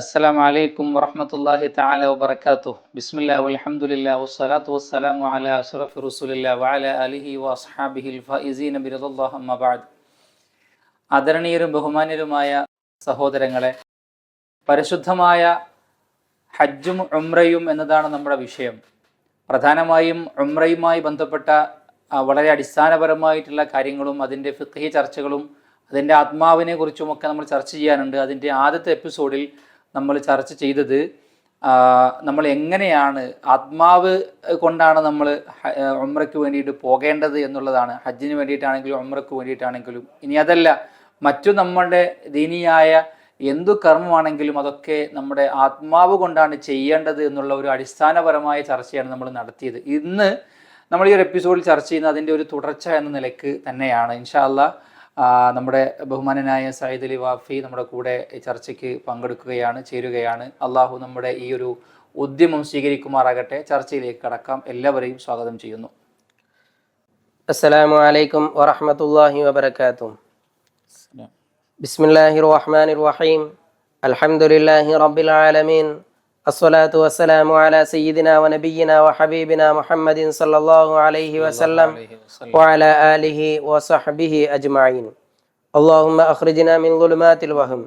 അസ്സലാം വലൈക്കും വറഹമത്തല്ലാഹി തആല വബറകാതുഹു. ബിസ്മില്ലാഹി വൽഹംദുലില്ലാഹി വസ്സലാത്തു വസ്സലാമു അലാ അസ്റഫി റസൂലില്ലാഹി വഅലാ അലിഹി വഅസ്ഹാബിഹിൽ ഫായിസീന ബിറദല്ലാഹി അമ്മാ ബഅദ്. ആദരണീയരും ബഹുമാന്യരുമായ സഹോദരങ്ങളെ പരിശുദ്ധമായ ഹജ്ജും ഉംറയും എന്നതാണ് നമ്മുടെ വിഷയം. പ്രധാനമായും ഉംറയുമായി ബന്ധപ്പെട്ട വളരെ അടിസ്ഥാനപരമായിട്ടുള്ള കാര്യങ്ങളും അതിന്റെ ഫിഖ്ഹി ചർച്ചകളും അതിന്റെ ആത്മാവിനെ കുറിച്ചുമൊക്കെ നമ്മൾ ചർച്ച ചെയ്യാനുണ്ട്. അതിന്റെ ആദ്യത്തെ എപ്പിസോഡിൽ നമ്മൾ ചർച്ച ചെയ്തത് നമ്മൾ എങ്ങനെയാണ് ആത്മാവ് കൊണ്ടാണ് നമ്മൾ ഉമ്രയ്ക്ക് വേണ്ടിയിട്ട് പോകേണ്ടത് എന്നുള്ളതാണ്. ഹജ്ജിന് വേണ്ടിയിട്ടാണെങ്കിലും ഉമ്രയ്ക്ക് വേണ്ടിയിട്ടാണെങ്കിലും. ഇനി അതല്ല മറ്റു നമ്മളുടെ ദീനിയായ എന്തു കർമ്മമാണെങ്കിലും അതൊക്കെ നമ്മുടെ ആത്മാവ് കൊണ്ടാണ് ചെയ്യേണ്ടത് എന്നുള്ള ഒരു അടിസ്ഥാനപരമായ ചർച്ചയാണ് നമ്മൾ നടത്തിയത്. ഇന്ന് നമ്മൾ ഈ ഒരു എപ്പിസോഡിൽ ചർച്ച ചെയ്യുന്ന അതിന്റെ ഒരു തുടർച്ച എന്ന നിലയ്ക്ക് തന്നെയാണ്. ഇൻഷാല്ല നമ്മുടെ ബഹുമാനനായ സയ്യിദ് അലി വാഫി നമ്മുടെ കൂടെ ചർച്ചയ്ക്ക് പങ്കെടുക്കുകയാണ് ചേരുകയാണ്. അള്ളാഹു നമ്മുടെ ഈ ഒരു ഉദ്യമം സ്വീകരിക്കുമാറാകട്ടെ. ചർച്ചയിലേക്ക് കടക്കാം. എല്ലാവരെയും സ്വാഗതം ചെയ്യുന്നു. അസ്സലാമു അലൈക്കും വറഹമത്തല്ലാഹി വബർക്കാത്തു ബിസ്മില്ലാഹി റഹ്മാൻ റഹീം. അലഹമുല്ലാഹി റബ്ബിൽ ആലമീൻ. الصلاة والسلام على سيدنا ونبينا وحبيبنا محمد صلى الله عليه وسلم وعلى آله وصحبه أجمعين اللهم أخرجنا من ظلمات الوهم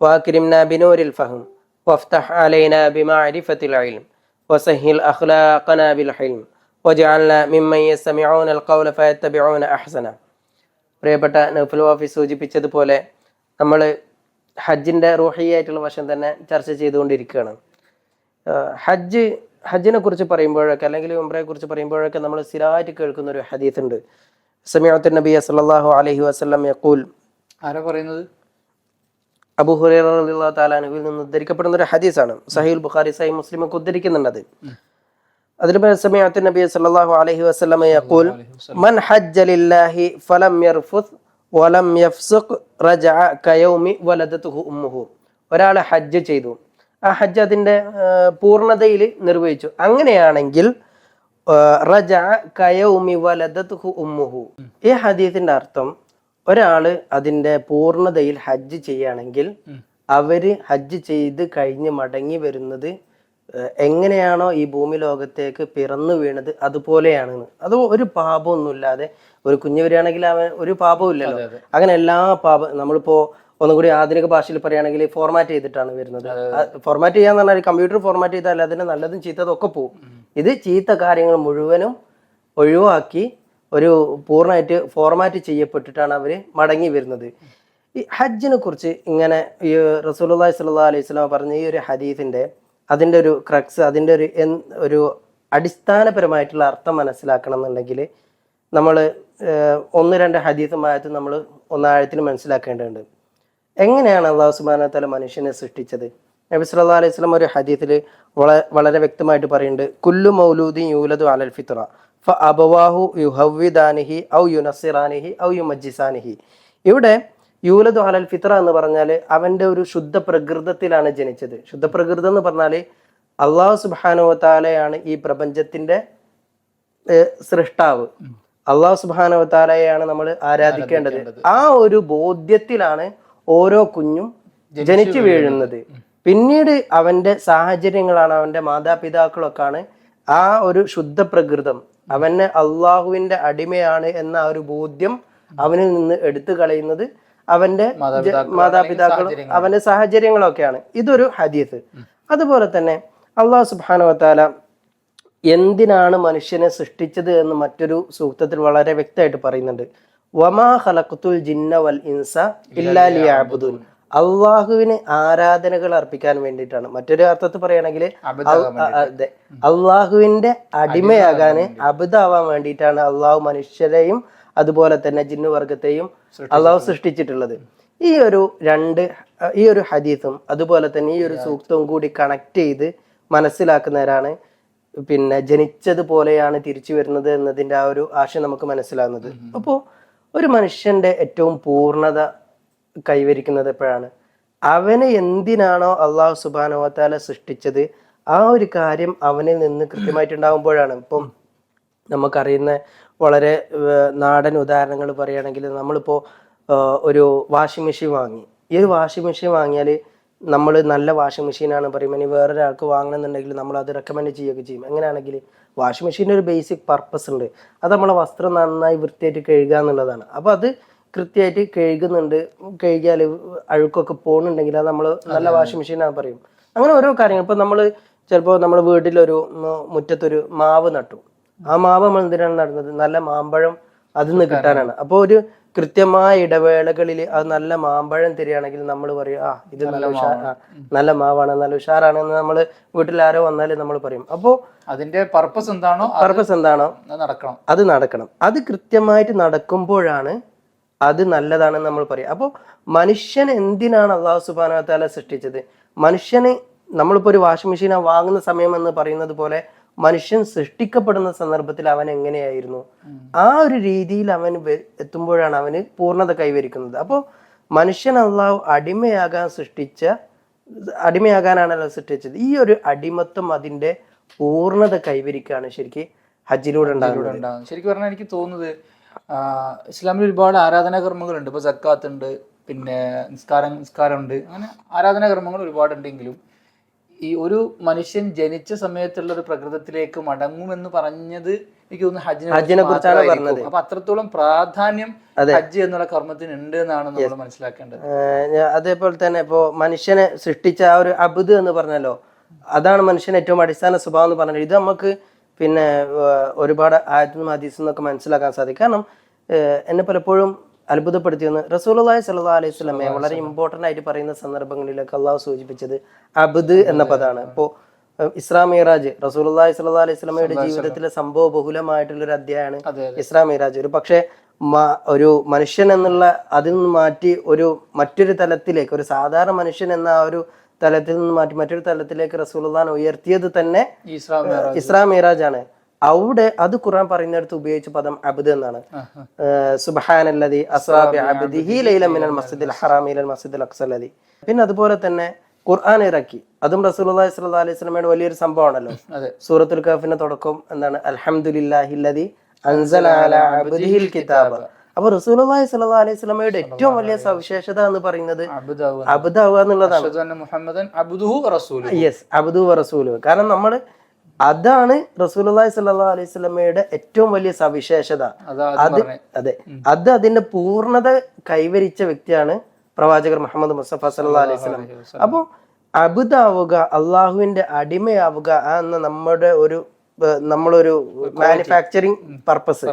وأكرمنا بنور الفهم وافتح علينا بمعرفة العلم وسهل أخلاقنا بالحلم واجعلنا ممن يستمعون القول فيتبعون أحسنه പ്രിയപ്പെട്ട നൗഫൽ വാഫി സൂചിപ്പിച്ചതുപോലെ നമ്മൾ ഹജ്ജിൻ്റെ റൂഹിയായിട്ടുള്ള വശം തന്നെ ചർച്ച ചെയ്തുകൊണ്ടിരിക്കുകയാണ് ആഹ് ഹജ്ജ് ഹജ്ജിനെ കുറിച്ച് പറയുമ്പോഴൊക്കെ അല്ലെങ്കിൽ ഉംറയെ കുറിച്ച് പറയുമ്പോഴൊക്കെ നമ്മൾ സ്ഥിരമായിട്ട് കേൾക്കുന്ന ഒരു ഹദീസ് ഉണ്ട് സമീഅത്തുൻ നബി സല്ലല്ലാഹു അലൈഹി വസല്ലം യഖൂൽ ആരാ പറയുന്നത്? അബു ഹുറൈറ അൻഹുവിൽ നിന്ന് ഉദ്ധരിക്കപ്പെടുന്ന ഒരു ഹദീസാണ്. സഹീൽ ബുഖാരി സഹി മുസ്ലിം ഒക്കെ ഉദ്ധരിക്കുന്നുണ്ട് അത്. അതിൽ സമീഅത്തുൻ നബി സല്ലല്ലാഹു അലൈഹി വസല്ലം യഖൂൽ മൻ ഹജ്ജ ലില്ലാഹി ഫലം യർഫുത് വലം യഫ്സുഖ് റജഅ കയൗമി വലദതുഹു ഉമ്മുഹു. ഒരാൾ ഹജ്ജ് ചെയ്തു. ആ ഹജ്ജ് അതിന്റെ പൂർണതയിൽ നിർവഹിച്ചു. അങ്ങനെയാണെങ്കിൽ വലദതുഹു ഉമ്മുഹു. ഈ ഹദീസിന്റെ അർത്ഥം ഒരാൾ അതിന്റെ പൂർണതയിൽ ഹജ്ജ് ചെയ്യുകയാണെങ്കിൽ അവർ ഹജ്ജ് ചെയ്ത് കഴിഞ്ഞ് മടങ്ങി വരുന്നത് എങ്ങനെയാണോ ഈ ഭൂമി ലോകത്തേക്ക് പിറന്നു വീണത് അതുപോലെയാണെന്ന് അത് ഒരു പാപമൊന്നുമില്ലാതെ ഒരു കുഞ്ഞു വരികയാണെങ്കിൽ അവൻ ഒരു പാപവും ഇല്ലല്ലോ അങ്ങനെ എല്ലാ പാപ നമ്മളിപ്പോ ഒന്നും കൂടി ആധുനിക ഭാഷയിൽ പറയുകയാണെങ്കിൽ ഫോർമാറ്റ് ചെയ്തിട്ടാണ് വരുന്നത്. ഫോർമാറ്റ് ചെയ്യാന്ന് പറഞ്ഞാൽ കമ്പ്യൂട്ടർ ഫോർമാറ്റ് ചെയ്താൽ അതിന് നല്ലതും ചീത്തതും ഒക്കെ പോകും ഇത് ചീത്ത കാര്യങ്ങൾ മുഴുവനും ഒഴിവാക്കി ഒരു പൂർണമായിട്ട് ഫോർമാറ്റ് ചെയ്യപ്പെട്ടിട്ടാണ് അവർ മടങ്ങി വരുന്നത്. ഈ ഹജ്ജിനെ കുറിച്ച് ഇങ്ങനെ ഈ റസൂലുള്ളാഹി സ്വല്ലല്ലാഹു അലൈഹി വസല്ലം പറഞ്ഞ ഈ ഒരു ഹദീഫിന്റെ അതിന്റെ ഒരു ക്രക്സ് അതിന്റെ ഒരു എൻ- ഒരു അടിസ്ഥാനപരമായിട്ടുള്ള അർത്ഥം മനസ്സിലാക്കണം എന്നുണ്ടെങ്കിൽ നമ്മൾ ഒന്ന് രണ്ട് ഹദീസുമായിട്ട് നമ്മൾ ഒന്നാഴത്തിന് മനസ്സിലാക്കേണ്ടതുണ്ട്. എങ്ങനെയാണ് അള്ളാഹു സുബ്ഹാനഹു തആല മനുഷ്യനെ സൃഷ്ടിച്ചത്? നബി സല്ലാ അലൈഹി സ്വലം ഒരു ഹദീത്തിൽ വളരെ വളരെ വ്യക്തമായിട്ട് പറയുന്നുണ്ട്. കുല്ലു മൗലൂദി യൂലദു അലൽ ഫിത്ര ഫ അബവാഹു യുഹവിദാനിഹി ഔ യുനസിറാനിഹി ഔ യുമജ്ജിസാനിഹി. ഇവിടെ യൂലദു അലൽ ഫിത്ര എന്ന് പറഞ്ഞാൽ അവന്റെ ഒരു ശുദ്ധ പ്രകൃതത്തിലാണ് ജനിച്ചത്. ശുദ്ധ പ്രകൃതം എന്ന് പറഞ്ഞാൽ അള്ളാഹു സുബ്ഹാനഹു താലയാണ് ഈ പ്രപഞ്ചത്തിന്റെ സൃഷ്ടാവ്. അള്ളാഹു സുബ്ഹാനഹു താലയാണ് നമ്മൾ ആരാധിക്കേണ്ടത്. ആ ഒരു ബോധ്യത്തിലാണ് ഓരോ കുഞ്ഞും ജനിച്ചു വീഴുന്നത്. പിന്നീട് അവന്റെ സാഹചര്യങ്ങളാണ് അവന്റെ മാതാപിതാക്കളൊക്കെയാണ് ആ ഒരു ശുദ്ധ പ്രകൃതം അവന് അള്ളാഹുവിന്റെ അടിമയാണ് എന്ന ആ ഒരു ബോധ്യം അവനിൽ നിന്ന് എടുത്തു കളയുന്നത് അവന്റെ മാതാപിതാക്കളും അവന്റെ സാഹചര്യങ്ങളൊക്കെയാണ്. ഇതൊരു ഹദീസ്. അതുപോലെ തന്നെ അള്ളാഹു സുബാനുവത്താല എന്തിനാണ് മനുഷ്യനെ സൃഷ്ടിച്ചത് എന്ന് മറ്റൊരു സൂക്തത്തിൽ വളരെ വ്യക്തമായിട്ട് പറയുന്നുണ്ട്. വമാ ഖലഖത്തുൽ ജിന്ന വൽ ഇൻസ ഇല്ലാ ലിയഅബുദൂൻ അള്ളാഹുവിന് ആരാധനകൾ അർപ്പിക്കാൻ വേണ്ടിയിട്ടാണ്. മറ്റൊരു അർത്ഥത്തിൽ പറയുകയാണെങ്കിൽ അള്ളാഹുവിന്റെ അടിമയാകാൻ അബുദാവാൻ വേണ്ടിയിട്ടാണ് അള്ളാഹു മനുഷ്യരെയും അതുപോലെ തന്നെ ജിന്നുവർഗത്തെയും അള്ളാഹു സൃഷ്ടിച്ചിട്ടുള്ളത്. ഈ ഒരു രണ്ട് ഈ ഒരു ഹദീസും അതുപോലെ തന്നെ ഈ ഒരു സൂക്തവും കൂടി കണക്ട് ചെയ്ത് മനസ്സിലാക്കുന്നവരാണ്. പിന്നെ ജനിച്ചതുപോലെയാണ് തിരിച്ചു വരുന്നത് എന്നതിന്റെ ആ ഒരു ആശയം നമുക്ക് മനസ്സിലാകുന്നത് അപ്പോൾ ഒരു മനുഷ്യന്റെ ഏറ്റവും പൂർണത കൈവരിക്കുന്നത് എപ്പോഴാണ്? അവനെ എന്തിനാണോ അള്ളാഹു സുബാനോത്താല സൃഷ്ടിച്ചത്? ആ ഒരു കാര്യം അവനിൽ നിന്ന് കൃത്യമായിട്ടുണ്ടാകുമ്പോഴാണ് ഇപ്പം നമുക്കറിയുന്ന വളരെ നാടൻ ഉദാഹരണങ്ങൾ പറയുകയാണെങ്കിൽ നമ്മളിപ്പോൾ ഒരു വാഷിംഗ് മെഷീൻ വാങ്ങി. ഈ ഒരു വാഷിംഗ് മെഷീൻ വാങ്ങിയാൽ നമ്മൾ നല്ല വാഷിംഗ് മെഷീനാണ് പറയുമ്പോൾ ഇനി വേറൊരാൾക്ക് വാങ്ങണമെന്നുണ്ടെങ്കിൽ നമ്മൾ അത് റെക്കമെൻഡ് ചെയ്യുകയൊക്കെ ചെയ്യും. എങ്ങനെയാണെങ്കിൽ വാഷിംഗ് മെഷീന്റെ ഒരു ബേസിക് പർപ്പസ് ഉണ്ട്. അത് നമ്മളെ വസ്ത്രം നന്നായി വൃത്തിയായിട്ട് കഴുകുക എന്നുള്ളതാണ്. അപ്പോൾ അത് കൃത്യമായിട്ട് കഴുകുന്നുണ്ട്. കഴുകിയാൽ അഴുക്കൊക്കെ പോകുന്നുണ്ടെങ്കിൽ അത് നമ്മൾ നല്ല വാഷിംഗ് മെഷീനാണ് പറയും. അങ്ങനെ ഓരോ കാര്യങ്ങൾ. ഇപ്പം നമ്മൾ ചിലപ്പോൾ നമ്മുടെ വീട്ടിലൊരു മുറ്റത്തൊരു മാവ് നട്ടു. ആ മാവ് നമ്മൾ എന്തിനാണ് നടുന്നത്? നല്ല മാമ്പഴം അതിൽ നിന്ന് കിട്ടാനാണ്. അപ്പോൾ ഒരു കൃത്യമായ ഇടവേളകളിൽ അത് നല്ല മാമ്പഴം തരികയാണെങ്കിൽ നമ്മൾ പറയും ആ ഇത് നല്ല ഉഷാർ നല്ല മാവാണ് നല്ല ഉഷാറാണ് എന്ന് നമ്മൾ വീട്ടിൽ ആരോ വന്നാലും നമ്മൾ പറയും. അപ്പോൾ അതിന്റെ പർപ്പസ് എന്താണോ പർപ്പസ് എന്താണോ നടക്കണം. അത് നടക്കണം. അത് കൃത്യമായിട്ട് നടക്കുമ്പോഴാണ് അത് നല്ലതാണെന്ന് നമ്മൾ പറയും. അപ്പോൾ മനുഷ്യൻ എന്തിനാണ് അള്ളാഹു സുബാന താല സൃഷ്ടിച്ചത്? മനുഷ്യന് നമ്മളിപ്പോൾ ഒരു വാഷിംഗ് മെഷീൻ വാങ്ങുന്ന സമയം എന്ന് പറയുന്നത് പോലെ മനുഷ്യൻ സൃഷ്ടിക്കപ്പെടുന്ന സന്ദർഭത്തിൽ അവൻ എങ്ങനെയായിരുന്നു? ആ ഒരു രീതിയിൽ അവൻ എത്തുമ്പോഴാണ് അവന് പൂർണത കൈവരിക്കുന്നത്. അപ്പോൾ മനുഷ്യൻ അള്ളാഹു അടിമയാകാൻ സൃഷ്ടിച്ച അടിമയാകാനാണല്ലോ സൃഷ്ടിച്ചത്. ഈ ഒരു അടിമത്വം അതിന്റെ പൂർണത കൈവരിക്കുകയാണ് ശരിക്കും ഹജ്ജിലൂടെ ഉണ്ടാകുന്നത്. ശരിക്കും പറഞ്ഞാൽ എനിക്ക് തോന്നുന്നത് ഇസ്ലാമിൽ ഒരുപാട് ആരാധനാ കർമ്മങ്ങളുണ്ട്. ഇപ്പൊ സക്കാത്ത് ഉണ്ട് പിന്നെ നിസ്കാരം നിസ്കാരമുണ്ട്. അങ്ങനെ ആരാധനാ കർമ്മങ്ങൾ ഒരുപാടുണ്ടെങ്കിലും ഈ ഒരു മനുഷ്യൻ ജനിച്ച സമയത്തുള്ള ഒരു പ്രകൃതത്തിലേക്ക് മടങ്ങുമെന്ന് പറഞ്ഞത് എനിക്ക് തോന്നുന്നു ഹജ്ജിനെ ഹജ്ജിനെ കുറിച്ചാണ് പറഞ്ഞത്. അപ്പൊ അത്രത്തോളം പ്രാധാന്യം ഹജ്ജ് എന്നുള്ള കർമ്മത്തിന് ഉണ്ട് എന്നാണ് നമ്മൾ മനസ്സിലാക്കേണ്ടത്. അതേപോലെ തന്നെ ഇപ്പോ മനുഷ്യനെ സൃഷ്ടിച്ച ആ ഒരു അബുദ് എന്ന് പറഞ്ഞല്ലോ അതാണ് മനുഷ്യന് ഏറ്റവും അടിസ്ഥാന സ്വഭാവം എന്ന് പറഞ്ഞത്. ഇത് നമുക്ക് പിന്നെ ഒരുപാട് ആയത്തും ഹദീസിൽ നിന്നൊക്കെ മനസ്സിലാക്കാൻ സാധിക്കും. കാരണം എന്നെ പലപ്പോഴും അത്ഭുതപ്പെടുത്തിയെന്ന് റസൂലുള്ളാഹി സല്ലാ അലൈഹി സ്വലമെ വളരെ ഇമ്പോർട്ടന്റ് ആയിട്ട് പറയുന്ന സന്ദർഭങ്ങളിലൊക്കെ അള്ളാഹു സൂചിപ്പിച്ചത് അബ്ദ് എന്ന പദമാണ് ഇപ്പോ ഇസ്രാം മീറാജ് റസൂലുള്ളാഹി സ്വല്ലല്ലാഹു അലൈഹി സ്വലമയുടെ ജീവിതത്തിലെ സംഭവ ബഹുലമായിട്ടുള്ള ഒരു അധ്യായമാണ് ഇസ്രാം മീറാജ്. ഒരു പക്ഷേ ഒരു മനുഷ്യൻ എന്നുള്ള അതിൽ നിന്ന് മാറ്റി ഒരു മറ്റൊരു തലത്തിലേക്ക് ഒരു സാധാരണ മനുഷ്യൻ എന്ന ആ ഒരു തലത്തിൽ നിന്ന് മാറ്റി മറ്റൊരു തലത്തിലേക്ക് റസൂൽ ഉയർത്തിയത് തന്നെ ഇസ്രാം ഇസ്ലാം മിറാജ് ആണ് അവിടെ അത് ഖുർആൻ പറയുന്നിടത്ത് ഉപയോഗിച്ച പദം അബ്ദ് എന്നാണ്. സുബഹാനല്ലതി സുബ്ഹാനല്ലദി അസ്റാ ബി അബ്ദിഹി ലൈല മിനൽ മസ്ജിദിൽ ഹറാം ഇലൽ മസ്ജിദിൽ അഖ്സല്ലദി പിന്നെ അതുപോലെ തന്നെ ഖുർആൻ ഇറക്കി. അതും റസൂലുള്ളാഹി സ്വല്ലല്ലാഹി അലൈഹി വസല്ലമയുടെ വലിയൊരു സംഭവമാണല്ലോ. സൂറത്തുൽ കഹഫിന്റെ തുടക്കം എന്താണ്? അൽഹംദുലില്ലാഹില്ലദി അൻസല അലാ അബ്ദിഹിൽ കിതാബ്. അപ്പൊ റസൂലുള്ളാഹി സ്വല്ലല്ലാഹു അലൈഹി വസല്ലമയുടെ ഏറ്റവും വലിയ സവിശേഷത എന്ന് പറയുന്നത് അബുദാവുക എന്നുള്ളതാണ്. റസൂലു യെസ് അബ്ദു റസൂൽ കാരണം നമ്മൾ അതാണ് റസൂലുള്ളാഹി സല്ലാ അലൈഹി വസല്ലമയുടെ ഏറ്റവും വലിയ സവിശേഷത. അതാ അത് അത്. അതെ അത് അതിന്റെ പൂർണത കൈവരിച്ച വ്യക്തിയാണ് പ്രവാചകർ മുഹമ്മദ് മുസഫ സല്ലാ അലൈഹി വസല്ലം. അപ്പോൾ അബുദാവുക അള്ളാഹുവിന്റെ അടിമയാവുക എന്ന നമ്മുടെ ഒരു നമ്മളൊരു മാനുഫാക്ചറിങ് പർപ്പസ്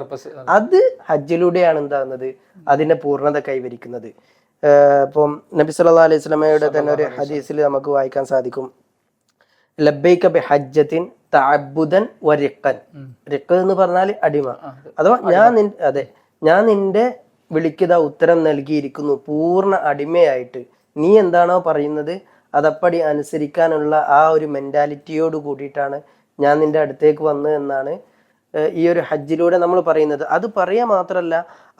അത് ഹജ്ജിലൂടെയാണ് എന്താകുന്നത്? അതിന്റെ പൂർണത കൈവരിക്കുന്നത്. ഇപ്പം നബി സല്ലാ അലൈഹി സ്വലമയുടെ തന്നെ ഒരു ഹദീസിൽ നമുക്ക് വായിക്കാൻ സാധിക്കും. ലബ്ബൈക്ക ബി ഹജ്ജത്തിൻ തഅബ്ബുദൻ വരിക്കൻ റിക്ക് എന്ന് പറഞ്ഞാൽ അടിമ. അഥവാ ഞാൻ അതെ ഞാൻ നിന്റെ വിളിക്കത ഉത്തരം നൽകിയിരിക്കുന്നു പൂർണ അടിമയായിട്ട്. നീ എന്താണോ പറയുന്നത് അതപ്പടി അനുസരിക്കാനുള്ള ആ ഒരു മെന്റാലിറ്റിയോട് കൂടിയിട്ടാണ് ഞാൻ നിന്റെ അടുത്തേക്ക് വന്നത് എന്നാണ് ഈ ഒരു ഹജ്ജിലൂടെ നമ്മൾ പറയുന്നത്. അത് പറയുക മാത്രമല്ല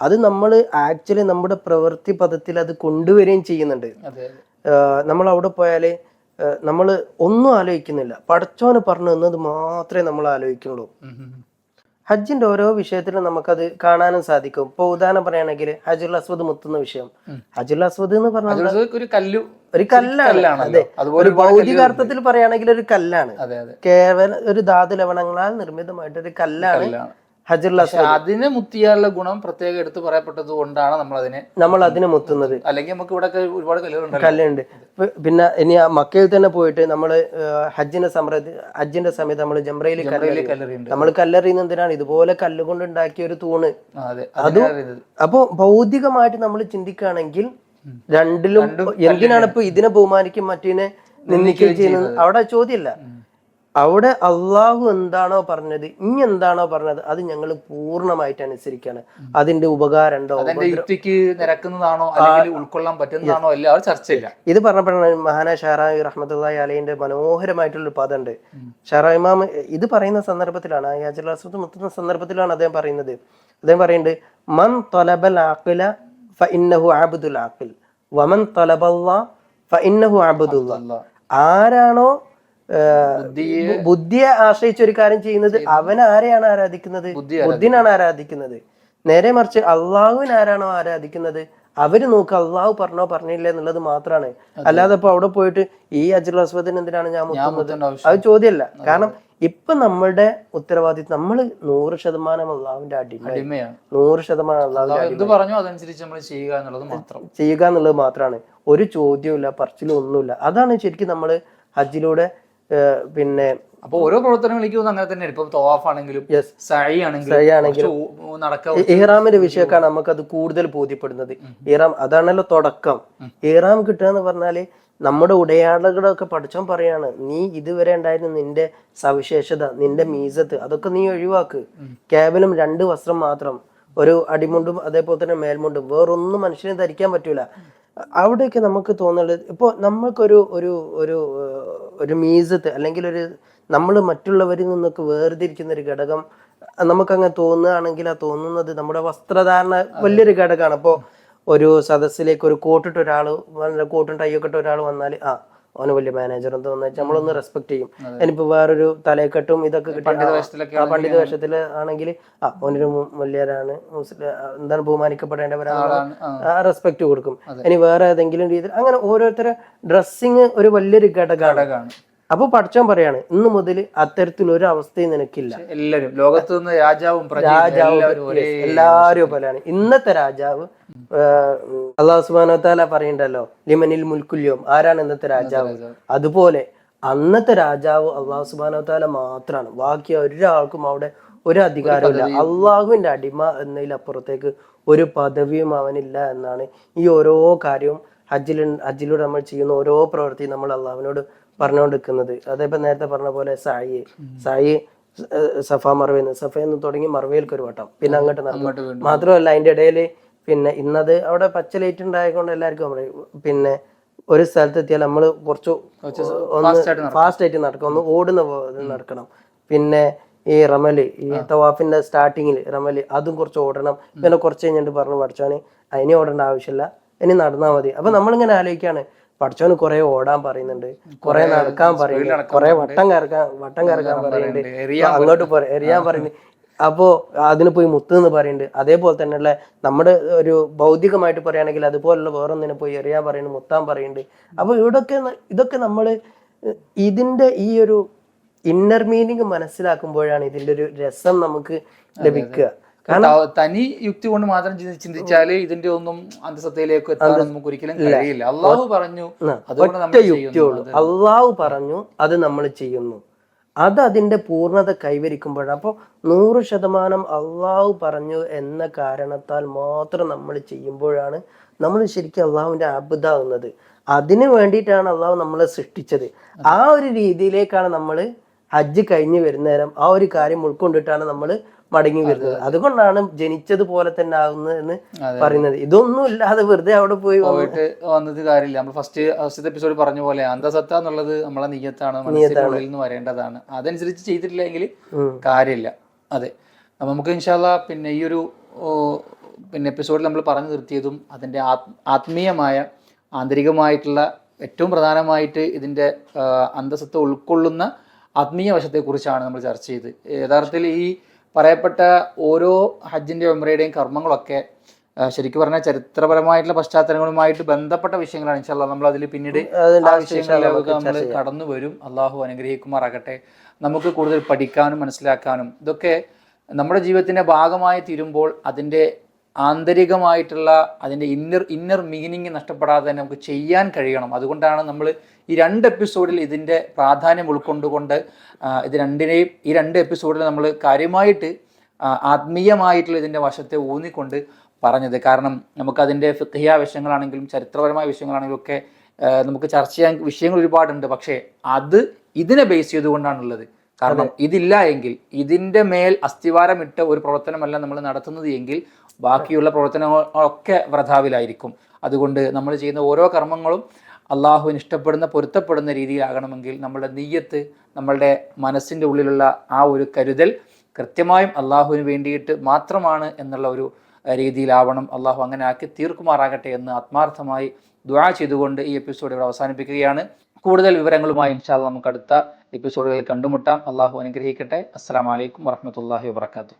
അത് നമ്മൾ ആക്ച്വലി നമ്മുടെ പ്രവൃത്തി പദത്തിൽ അത് കൊണ്ടുവരികയും ചെയ്യുന്നുണ്ട്. നമ്മൾ അവിടെ പോയാൽ നമ്മൾ ഒന്നും ആലോചിക്കുന്നില്ല. പടച്ചോന് പറഞ്ഞു എന്നത് മാത്രമേ നമ്മൾ ആലോചിക്കുള്ളൂ. ഹജ്ജിന്റെ ഓരോ വിഷയത്തിലും നമുക്കത് കാണാനും സാധിക്കും. ഇപ്പൊ ഉദാഹരണം പറയുകയാണെങ്കിൽ ഹജുൽ അസ്വദ് മുത്തുന്ന വിഷയം. ഹജുൽ അസ്വദ് എന്ന് പറഞ്ഞാൽ ഒരു കല്ലു ഒരു കല്ലാണ്. അതെ. ഒരു ഭൗതികാർത്ഥത്തിൽ പറയുകയാണെങ്കിൽ ഒരു കല്ലാണ്. കേവല ഒരു ധാതു ലവണങ്ങളാൽ നിർമ്മിതമായിട്ട് ഒരു കല്ലാണ്. ഹജുൽ അതിനെ മുത്തിയാലുള്ള ഗുണം പ്രത്യേകം എടുത്തു പറയപ്പെട്ടത് കൊണ്ടാണ് നമ്മൾ അതിനെ നമ്മൾ അതിനെ മുത്തുന്നത്. അല്ലെങ്കിൽ നമുക്ക് ഇവിടെ ഒരുപാട് കല്ലുകളുണ്ടല്ലോ. കല്ലുണ്ട്. പിന്നെ ഇനി ആ മക്കയിൽ തന്നെ പോയിട്ട് നമ്മൾ ഹജ്ജിന്റെ സമൃദ്ധി ഹജ്ജിന്റെ സമയത്ത് നമ്മൾ ജംറയിൽ കല്ലെറി കല്ലറിയുണ്ട്. നമ്മൾ കല്ലെറിയുന്ന എന്തിനാണ്? ഇതുപോലെ കല്ലുകൊണ്ട് ഉണ്ടാക്കിയ ഒരു തൂണ്. അത്. അപ്പോ ഭൗതികമായിട്ട് നമ്മൾ ചിന്തിക്കുകയാണെങ്കിൽ രണ്ടിലും എന്തിനാണ് ഇപ്പൊ ഇതിനെ ബഹുമാനിക്കും മറ്റേനെ നിന്ദിക്കുകയും ചെയ്യുന്നത്? അവിടെ ചോദ്യമില്ല. അവിടെ അള്ളാഹു എന്താണോ പറഞ്ഞത് ഇനി എന്താണോ പറഞ്ഞത് അത് ഞങ്ങൾ പൂർണമായിട്ട് അനുസരിക്കാണ് അതിന്റെ ഉപകാരം ഉണ്ടോ? യുക്തിക്ക് നിരക്കുന്നതാണോ അല്ലെങ്കിൽ ഉൾക്കൊള്ളാൻ പറ്റുന്നതാണോ എല്ലാവരും ചർച്ചയില്ല. ഇത് പറഞ്ഞപ്പോഴാണ് മഹാന ഷാറായി റഹ്മത്തുള്ളാഹി അലൈന്റെ മനോഹരമായിട്ടുള്ള ഒരു പദമുണ്ട് ഷാറായി ഇമാം ഇത് പറയുന്ന സന്ദർഭത്തിലാണ് യാജുൽ അസ്വദ് മുത്തുന്ന സന്ദർഭത്തിലാണ് അദ്ദേഹം പറയുന്നത്. അദ്ദേഹം പറയുന്നുണ്ട് മൻ തൊലബൽ ആഖില ഫ ഇന്നഹു ആബുദുൽ വമൻ തൊലബല്ലാ ഫ ഇന്നഹു ആബുദുല്ല ആരാണോ ബുദ്ധിയെ ആശ്രയിച്ച ഒരു കാര്യം ചെയ്യുന്നത് അവൻ ആരെയാണ് ആരാധിക്കുന്നത്? ബുദ്ധി ബുദ്ധിനാണ് ആരാധിക്കുന്നത്. നേരെ മറിച്ച് അള്ളാഹുവിന് ആരാണോ ആരാധിക്കുന്നത്? അവർ നോക്ക് അള്ളാഹു പറഞ്ഞോ പറഞ്ഞില്ല എന്നുള്ളത് മാത്രമാണ് അല്ലാതെ ഇപ്പൊ അവിടെ പോയിട്ട് ഈ അജുൽ അസ്വദിന് എന്തിനാണ് ഞാൻ മുത്തുന്നത് അത് ചോദ്യമല്ല കാരണം ഇപ്പൊ നമ്മളുടെ ഉത്തരവാദിത്വം നമ്മൾ നൂറ് ശതമാനം അള്ളാഹുവിന്റെ അടിമ അടിമയാണ്. നൂറ് ശതമാനം അള്ളാഹു പറഞ്ഞു അതനുസരിച്ച് നമ്മൾ ചെയ്യുക എന്നുള്ളത് മാത്രം. ചെയ്യുക എന്നുള്ളത് മാത്രമാണ് ഒരു ചോദ്യമില്ല പറച്ചിലും ഒന്നുമില്ല. അതാണ് ശരിക്കും നമ്മൾ ഹജ്ജിലൂടെ പിന്നെ അപ്പൊ ഓരോ പ്രവർത്തനങ്ങളിലേക്കും അങ്ങനെ തന്നെ ഇപ്പൊ തോവാഫ് ആണെങ്കിലും. സഴി ആണെങ്കിലും ഇഹ്റാമിന്റെ വിഷയമൊക്കെയാണ് നമുക്കത് കൂടുതൽ ബോധ്യപ്പെടുന്നത്. ഇഹ്റാം അതാണല്ലോ തുടക്കം. ഇഹ്റാം കിട്ടുക എന്ന് പറഞ്ഞാൽ നമ്മുടെ ഉടയാളുകളൊക്കെ പഠിച്ചോൻ പറയാണ് നീ ഇതുവരെ ഉണ്ടായിരുന്ന നിന്റെ സവിശേഷത നിന്റെ മീസത്ത് അതൊക്കെ നീ ഒഴിവാക്ക്. കേവലം രണ്ട് വസ്ത്രം മാത്രം ഒരു അടിമുണ്ടും അതേപോലെ തന്നെ മേൽമുണ്ടും വേറൊന്നും മനുഷ്യനെ ധരിക്കാൻ പറ്റൂല. അവിടെയൊക്കെ നമുക്ക് തോന്നുന്നത് ഇപ്പോൾ നമ്മൾക്കൊരു ഒരു ഒരു ഒരു മീസത്ത് അല്ലെങ്കിൽ ഒരു നമ്മൾ മറ്റുള്ളവരിൽ നിന്നൊക്കെ വേർതിരിക്കുന്ന ഒരു ഘടകം നമുക്കങ്ങനെ തോന്നുകയാണെങ്കിൽ ആ തോന്നുന്നത് നമ്മുടെ വസ്ത്രധാരണ വലിയൊരു ഘടകമാണ്. അപ്പോൾ ഒരു സദസ്സിലേക്ക് ഒരു കോട്ടിട്ട് ഒരാൾ കോട്ടും ടൈ ഒക്കെ ഇട്ട ഒരാൾ വന്നാൽ ആ അവന് വലിയ മാനേജർ എന്ന് തോന്നുന്നു. നമ്മളൊന്ന് റെസ്പെക്ട് ചെയ്യും. ഇനിയിപ്പോ വേറൊരു തലയെക്കെട്ടും ഇതൊക്കെ കിട്ടി. പണ്ഡിത വേഷത്തിൽ ആണെങ്കിൽ ആ അവനൊരു മുസ്ലിം എന്താണ് ബഹുമാനിക്കപ്പെടേണ്ട ഒരാളാണ്. ആ, റെസ്പെക്ട് കൊടുക്കും. ഇനി വേറെ ഏതെങ്കിലും രീതിയിൽ അങ്ങനെ ഓരോരുത്തരെ ഡ്രസ്സിങ് ഒരു വലിയൊരു ഘടകമാണ്. അപ്പൊ പഠിച്ചാൻ പറയാണ് ഇന്ന് മുതൽ അത്തരത്തിലൊരു അവസ്ഥയും നിനക്കില്ല എല്ലാരും ലോകത്ത് നിന്ന് രാജാവും പ്രജയും എല്ലാവരും ഒരേ എല്ലാരും പോലെയാണ്. ഇന്നത്തെ രാജാവ് അള്ളാഹു സുബാനോ താല പറയണ്ടല്ലോ ലിമനിൽ മുൽക്കുല്യോം ആരാണ് ഇന്നത്തെ രാജാവ്? അതുപോലെ അന്നത്തെ രാജാവ് അള്ളാഹു സുബാനോ താല മാത്രമാണ് ബാക്കി ഒരാൾക്കും അവിടെ ഒരു അധികാരമില്ല അള്ളാഹുവിന്റെ അടിമ എന്നതിലപ്പുറത്തേക്ക് ഒരു പദവിയും അവനില്ല എന്നാണ് ഈ ഓരോ കാര്യവും ഹജ്ജിൽ ഹജ്ജിലൂടെ നമ്മൾ ചെയ്യുന്ന ഓരോ പ്രവൃത്തിയും നമ്മൾ അള്ളാഹുവിനോട് പറഞ്ഞുകൊണ്ടിരിക്കുന്നത്. അതേപോലെ നേരത്തെ പറഞ്ഞ പോലെ സായി സായി സഫ ഏഹ് സഫ സഫയിൽ നിന്ന് തുടങ്ങി മറവേൽക്ക് ഒരു വട്ടം. പിന്നെ അങ്ങോട്ട് നടന്നു. മാത്രമല്ല അതിന്റെ ഇടയിൽ പിന്നെ ഇന്നത് അവിടെ പച്ച ലൈറ്റ് ഉണ്ടായതുകൊണ്ട് എല്ലാവർക്കും പിന്നെ ഒരു സ്ഥലത്ത് എത്തിയാൽ നമ്മൾ കുറച്ച് ഒന്ന് ഫാസ്റ്റ് ആയിട്ട് നടക്കണം ഒന്ന് ഓടുന്ന നടക്കണം. പിന്നെ ഈ റമൽ ഈ തവാഫിന്റെ സ്റ്റാർട്ടിങ്ങിൽ റമൽ അതും കുറച്ച് ഓടണം. പിന്നെ കുറച്ച് കഴിഞ്ഞിട്ട് പറഞ്ഞു പഠിച്ചാണ് അതിനെ ഓടേണ്ട ആവശ്യമില്ല. ഇനി നടന്നാൽ മതി. അപ്പൊ നമ്മളിങ്ങനെ ആലോചിക്കാണ്. പഠിച്ചവന് കുറെ ഓടാൻ പറയുന്നുണ്ട്. കുറെ നടക്കാൻ പറയുന്നുണ്ട്. കുറെ വട്ടം കറക്കാൻ വട്ടം കറക്കാൻ പറയുന്നുണ്ട്. അങ്ങോട്ട് എറിയാൻ പറയുന്നുണ്ട്. അപ്പോ അതിന് പോയി മുത്ത് എന്ന് പറയുന്നുണ്ട്. അതേപോലെ തന്നെയുള്ള നമ്മുടെ ഒരു ഭൗതികമായിട്ട് പറയുകയാണെങ്കിൽ അതുപോലുള്ള വേറൊന്നിനെ പോയി എറിയാൻ പറയുന്നു മുത്താൻ പറയുന്നുണ്ട്. അപ്പൊ ഇവിടൊക്കെ ഇതൊക്കെ നമ്മൾ ഇതിന്റെ ഈ ഒരു ഇന്നർ മീനിങ് മനസ്സിലാക്കുമ്പോഴാണ് ഇതിന്റെ ഒരു രസം നമുക്ക് ലഭിക്കുക. തനി യുക്തി കൊണ്ട് മാത്രം ചിന്തി- ചിന്തിച്ചാൽ ഇതിന്റെ ഒന്നും അന്തസത്തയിലേക്ക് എത്താൻ നമുക്ക് ഒരിക്കലും കഴിയില്ല. അള്ളാഹു പറഞ്ഞു ഒറ്റ യുക്തിയുള്ളൂ. അള്ളാഹു പറഞ്ഞു അത് നമ്മൾ ചെയ്യുന്നു. അത് അതിന്റെ പൂർണത കൈവരിക്കുമ്പോഴാണ്. അപ്പോൾ നൂറ് ശതമാനം അള്ളാഹു പറഞ്ഞു എന്ന കാരണത്താൽ മാത്രം നമ്മൾ ചെയ്യുമ്പോഴാണ് നമ്മൾ ശരിക്കും അള്ളാഹുവിന്റെ അബുദാവുന്നത് അതിന് വേണ്ടിയിട്ടാണ് അള്ളാഹു നമ്മളെ സൃഷ്ടിച്ചത്. ആ ഒരു രീതിയിലേക്കാണ് നമ്മൾ ഹജ്ജ് കഴിഞ്ഞ് വരുന്നേരം ആ ഒരു കാര്യം ഉൾക്കൊണ്ടിട്ടാണ് നമ്മൾ മടങ്ങി വരുന്നത്. അതുകൊണ്ടാണ് ജനിച്ചത് പോലെ തന്നെ ആവുന്നത് എന്ന് പറയുന്നത്. ഇതൊന്നും ഇല്ലാതെ വെറുതെ അവിടെ പോയി പോയിട്ട് വന്നത് കാര്യമില്ല. നമ്മൾ ഫസ്റ്റ് ഫസ്റ്റ് എപ്പിസോഡ് പറഞ്ഞ പോലെ അന്തസത്ത എന്നുള്ളത് നമ്മളെ നീയത്താണ്. നീയത്താണ്. നിന്ന് വരേണ്ടതാണ്. അതനുസരിച്ച് ചെയ്തിട്ടില്ലെങ്കിൽ കാര്യമില്ല. അതെ. നമുക്ക് ഇൻഷാല്ല പിന്നെ ഈ ഒരു പിന്നെ എപ്പിസോഡിൽ നമ്മൾ പറഞ്ഞു നിർത്തിയതും അതിന്റെ ആത്മീയമായ ആന്തരികമായിട്ടുള്ള ഏറ്റവും പ്രധാനമായിട്ട് ഇതിന്റെ ആ, അന്തസത്ത ഉൾക്കൊള്ളുന്ന ആത്മീയ വശത്തെക്കുറിച്ചാണ് നമ്മൾ ചർച്ച ചെയ്ത് യഥാർത്ഥത്തിൽ ഈ പറയപ്പെട്ട ഓരോ ഹജ്ജിന്റെ ഉമ്രയുടെയും കർമ്മങ്ങളൊക്കെ ശരിക്കും പറഞ്ഞാൽ ചരിത്രപരമായിട്ടുള്ള പശ്ചാത്തലങ്ങളുമായിട്ട് ബന്ധപ്പെട്ട വിഷയങ്ങളാണ് ഇൻഷാല്ല നമ്മൾ അതിൽ പിന്നീട് വിഷയങ്ങളിലേക്ക് നമ്മൾ കടന്നു വരും. അള്ളാഹു അനുഗ്രഹിക്കുമാറാകട്ടെ. നമുക്ക് കൂടുതൽ പഠിക്കാനും മനസ്സിലാക്കാനും ഇതൊക്കെ നമ്മുടെ ജീവിതത്തിന്റെ ഭാഗമായി തീരുമ്പോൾ അതിന്റെ ആന്തരികമായിട്ടുള്ള അതിന്റെ ഇന്നർ ഇന്നർ മീനിങ് നഷ്ടപ്പെടാതെ തന്നെ നമുക്ക് ചെയ്യാൻ കഴിയണം. അതുകൊണ്ടാണ് നമ്മൾ ഈ രണ്ട് എപ്പിസോഡിൽ ഇതിന്റെ പ്രാധാന്യം ഉൾക്കൊണ്ടുകൊണ്ട് ഇത് രണ്ടിനെയും ഈ രണ്ട് എപ്പിസോഡിൽ നമ്മൾ കാര്യമായിട്ട് ആത്മീയമായിട്ടുള്ള ഇതിന്റെ വശത്തെ ഊന്നിക്കൊണ്ട് പറഞ്ഞത്. കാരണം നമുക്കതിന്റെ ഫിഖിയ വിഷയങ്ങളാണെങ്കിലും ചരിത്രപരമായ വിഷയങ്ങളാണെങ്കിലും ഒക്കെ നമുക്ക് ചർച്ച ചെയ്യാൻ വിഷയങ്ങൾ ഒരുപാടുണ്ട്. പക്ഷേ അത് ഇതിനെ ബേസ് ചെയ്തുകൊണ്ടാണുള്ളത് കാരണം ഇതില്ല എങ്കിൽ ഇതിന്റെ മേൽ അസ്ഥിവാരമിട്ട ഒരു പ്രവർത്തനമല്ല നമ്മൾ നടത്തുന്നത് എങ്കിൽ ബാക്കിയുള്ള പ്രവർത്തനങ്ങളൊക്കെ വ്രതാവിലായിരിക്കും അതുകൊണ്ട് നമ്മൾ ചെയ്യുന്ന ഓരോ കർമ്മങ്ങളും അള്ളാഹുവിന് ഇഷ്ടപ്പെടുന്ന പൊരുത്തപ്പെടുന്ന രീതിയിലാകണമെങ്കിൽ നമ്മളുടെ നെയ്യത്ത് നമ്മളുടെ മനസ്സിന്റെ ഉള്ളിലുള്ള ആ ഒരു കരുതൽ കൃത്യമായും അള്ളാഹുവിന് വേണ്ടിയിട്ട് മാത്രമാണ് എന്നുള്ള ഒരു രീതിയിലാവണം. അള്ളാഹു അങ്ങനെ ആക്കി തീർക്കുമാറാകട്ടെ എന്ന് ആത്മാർത്ഥമായി ദുആ ചെയ്തുകൊണ്ട് ഈ എപ്പിസോഡ് ഇവിടെ അവസാനിപ്പിക്കുകയാണ്. കൂടുതൽ വിവരങ്ങളുമായി ഇൻഷാല്ല നമുക്ക് അടുത്ത എപ്പിസോഡുകളിൽ കണ്ടുമുട്ടാം. അള്ളാഹു അനുഗ്രഹിക്കട്ടെ. അസ്സാം വലൈക്കും വറഹമത്തല്ലാഹി വാബർക്കാത്തു